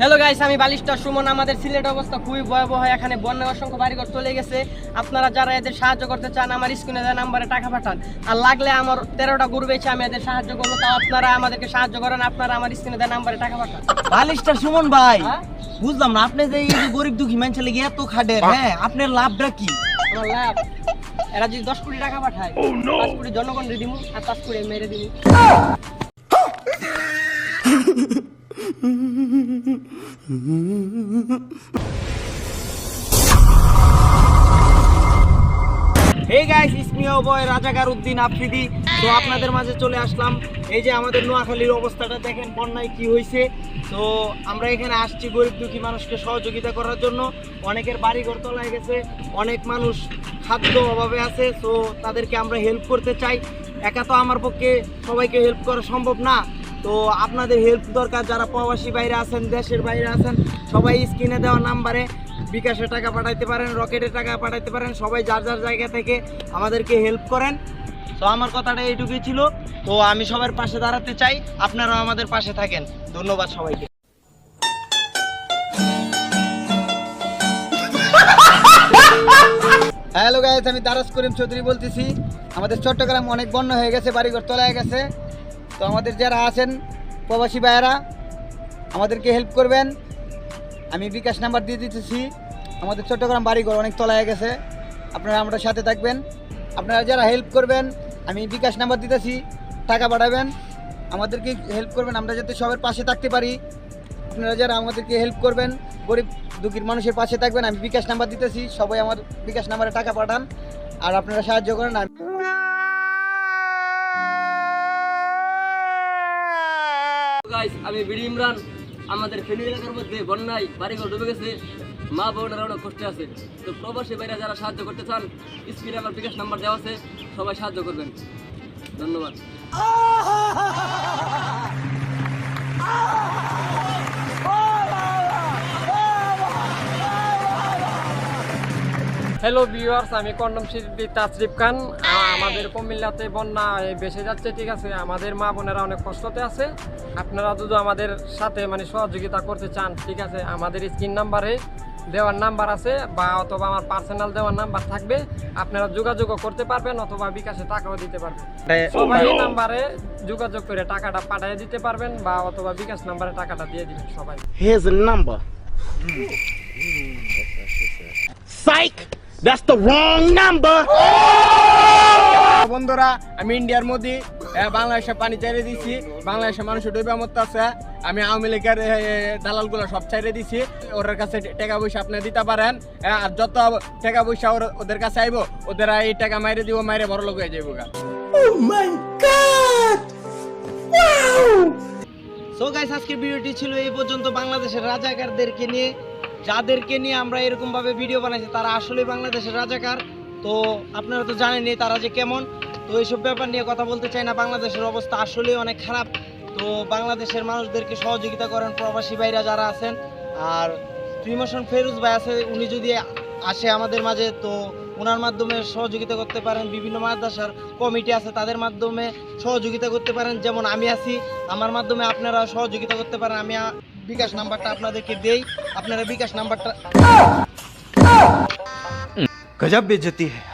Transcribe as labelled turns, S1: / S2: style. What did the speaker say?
S1: Hello guys আমি বালিশটা সুমন আমাদের সিলেট অবস্থা খুবই ভয়াবহ। এখানে বন্যা অসংখ্য বাড়িঘর চলে গেছে। আপনারা যারা এদের সাহায্য করতে চান আমার স্ক্রিনে দেওয়া নাম্বারে টাকা পাঠান। আর লাগলে আমার তেরোটা গরু বেছে আমি এদের সাহায্য করব। তাও আপনারা আমাদেরকে সাহায্য করেন আপনারা আমার স্ক্রিনে দেওয়া নাম্বারে টাকা পাঠান।
S2: বালিশটা সুমন ভাই
S1: হ্যাঁ?
S2: বুঝলাম না আপনি যে এই যে গরিব দুঃখী মানুষের লেগে এত খাটেন হ্যাঁ আপনার লাভটা কি?
S1: আমার লাভ এরা যদি দশ কোটি টাকা পাঠায় পাঁচ কোটি জনগণ দিমু আর পাঁচ কোটি মেরে দিমু।
S2: হে গাইস ইসমিয়া বয় রাজাকার আফ্রিদি তো আপনাদের মাঝে চলে আসলাম। এই যে আমাদের নোয়াখালীর অবস্থাটা দেখেন, বন্যায় কি হয়েছে। তো আমরা এখানে আসছি গরিব দুঃখী মানুষকে সহযোগিতা করার জন্য। অনেকের বাড়ি ঘর তলায় গেছে, অনেক মানুষ খাদ্য অভাবে আছে। তো তাদেরকে আমরা হেল্প করতে চাই। একা তো আমার পক্ষে সবাইকে হেল্প করা সম্ভব না। তো আপনাদের হেল্প দরকার, যারা প্রবাসী বাইরে আছেন, দেশের বাইরে আছেন, সবাই স্ক্রিনে দেওয়া নাম্বারে বিকাশে টাকা পাঠাইতে পারেন, রকেটে টাকা পাঠাইতে পারেন, সবাই যার যার জায়গা থেকে আমাদেরকে হেল্প করেন। তো আমার কথাটা এইটুকুই ছিল। তো আমি সবার পাশে দাঁড়াতে চাই, আপনারাও আমাদের পাশে থাকেন। ধন্যবাদ সবাইকে।
S3: হ্যালো গাইস আমি দারাস করিম চৌধুরী বলতেছি। আমাদের চট্টগ্রাম অনেক বন্যা হয়ে গেছে, বাড়িঘর তলায় গেছে। তো আমাদের যারা আছেন প্রবাসী ভাইয়েরা, আমাদেরকে হেল্প করবেন। আমি বিকাশ নাম্বার দিয়ে দিতেছি। আমাদের চট্টগ্রাম বাড়িঘর অনেক তলায় গেছে। আপনারা আমাদের সাথে থাকবেন। আপনারা যারা হেল্প করবেন, আমি বিকাশ নাম্বার দিতেছি। টাকা পাঠাবেন। আমাদেরকে হেল্প করবেন। আমরা যাতে সবার পাশে থাকতে পারি। আপনারা যারা আমাদেরকে হেল্প করবেন, গরিব দুঃখীর মানুষের পাশে থাকবেন, আমি বিকাশ নাম্বার দিতেছি। সবাই আমার বিকাশ নাম্বারে টাকা পাঠান। আর আপনারা সাহায্য করেন, আমি
S4: গাইস আমি বিডি ইমরান। আমাদের ফেনী এলাকার মধ্যে বন্যায় বাড়িঘর ডুবে গেছে। মা বোনেরা অনেক কষ্টে আছে। তো প্রবাসী বাইরে যারা সাহায্য করতে চান স্ক্রিনে আমার বিকাশ নাম্বার দেওয়া আছে। সবাই সাহায্য করবেন। ধন্যবাদ।
S5: হ্যালো ভিউয়ার্স আমি কন্ডম শিল্পী তাসরিফ খান। আমাদের কুমিল্লাতে বন্যা বেসে যাচ্ছে ঠিক আছে আমাদের মা বোনেরা অনেক কষ্টতে আছে আপনারা যদি আমাদের সাথে মানে সহযোগিতা করতে চান ঠিক আছে আমাদের স্ক্রিন নাম্বারে দেওয়ার নাম্বার আছে বা অথবা আমার পার্সোনাল দেওয়ার নাম্বার থাকবে আপনারা যোগাযোগও করতে পারবেন অথবা বিকাশে টাকাও দিতে পারবেন সবাই এই নাম্বারে যোগাযোগ করে টাকাটা পাঠিয়ে দিতে পারবেন বা অথবা বিকাশ নাম্বারে টাকাটা দিয়ে দিবেন সবাই
S6: a number. Psych! That's the wrong number!
S3: বন্ধুরা আমি ইন্ডিয়ার মোদি। বাংলাদেশে পানি চাইরে দিছি। বাংলাদেশের মানুষ ডুবে মতো আছে। আমি আওয়ামী লীগের দালালগুলো সব চাইরে দিছি। ওদের কাছে টাকা পয়সা আপনি দিতে পারেন। আর যত টাকা পয়সা ওর- ওদের কাছে আইব ওদের এই টাকা মাইরে দিব মাইরে বড় লোক হয়ে যাব গা
S2: সো গাইস আজকের ভিডিওটি ছিল এই পর্যন্ত। বাংলাদেশের রাজাকারদেরকে নিয়ে যাদেরকে নিয়ে আমরা এরকম ভাবে ভিডিও বানাইছি তারা আসলে বাংলাদেশের রাজাকার। তো আপনারা তো জানেনই তারা যে কেমন। তো এইসব ব্যাপার নিয়ে কথা বলতে চাই না। বাংলাদেশের অবস্থা আসলেই অনেক খারাপ। তো বাংলাদেশের মানুষদেরকে সহযোগিতা করেন প্রবাসী ভাইরা যারা আছেন। আর ত্রিমোশন ফেরুজ ভাই আছে, উনি যদি আসে আমাদের মাঝে, তো ওনার মাধ্যমে সহযোগিতা করতে পারেন। বিভিন্ন মাদ্রাসার কমিটি আছে, তাদের মাধ্যমে সহযোগিতা করতে পারেন। যেমন আমি আছি, আমার মাধ্যমে আপনারা সহযোগিতা করতে পারেন। আমি বিকাশ নাম্বারটা আপনাদেরকে দেই। আপনারা বিকাশ নাম্বারটা
S7: গজাব বেজতি হ্যাঁ